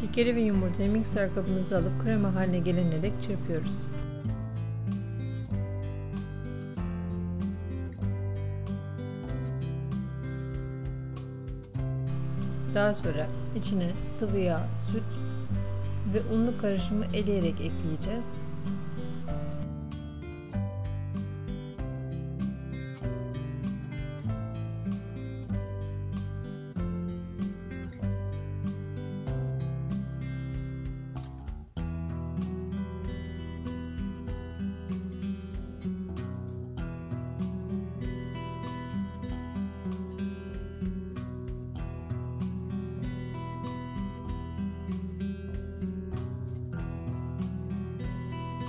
Şekeri ve yumurtayı mikser kabımıza alıp krema haline gelene dek çırpıyoruz. Daha sonra içine sıvı yağ, süt ve unlu karışımı eleyerek ekleyeceğiz.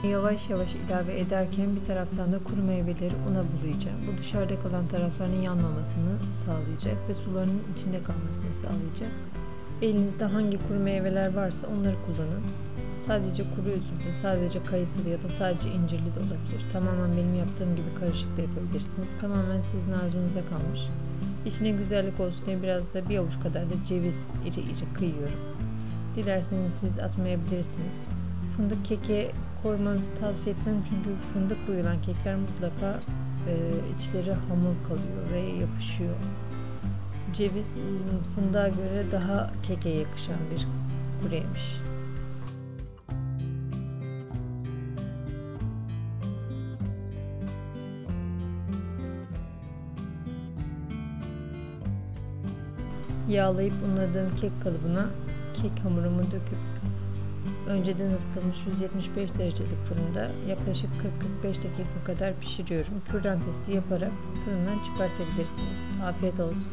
Yavaş yavaş ilave ederken bir taraftan da kuru meyveleri una bulayacağım. Bu dışarıda kalan taraflarının yanmamasını sağlayacak ve sularının içinde kalmasını sağlayacak. Elinizde hangi kuru meyveler varsa onları kullanın. Sadece kuru üzümlü, sadece kayısılı ya da sadece incirli de olabilir. Tamamen benim yaptığım gibi karışık da yapabilirsiniz. Tamamen sizin arzunuza kalmış. İçine güzellik olsun diye biraz da bir avuç kadar da ceviz iri iri kıyıyorum. Dilerseniz siz atmayabilirsiniz. Fındık keki koymanızı tavsiye etmem çünkü fındık koyulan kekler mutlaka e, içleri hamur kalıyor ve yapışıyor. Ceviz fındığa göre daha keke yakışan bir kuru yemiş. Yağlayıp unladığım kek kalıbına kek hamurumu döküp önceden ısıtılmış 175 derecelik fırında yaklaşık 40-45 dakika kadar pişiriyorum. Kürdan testi yaparak fırından çıkartabilirsiniz. Afiyet olsun.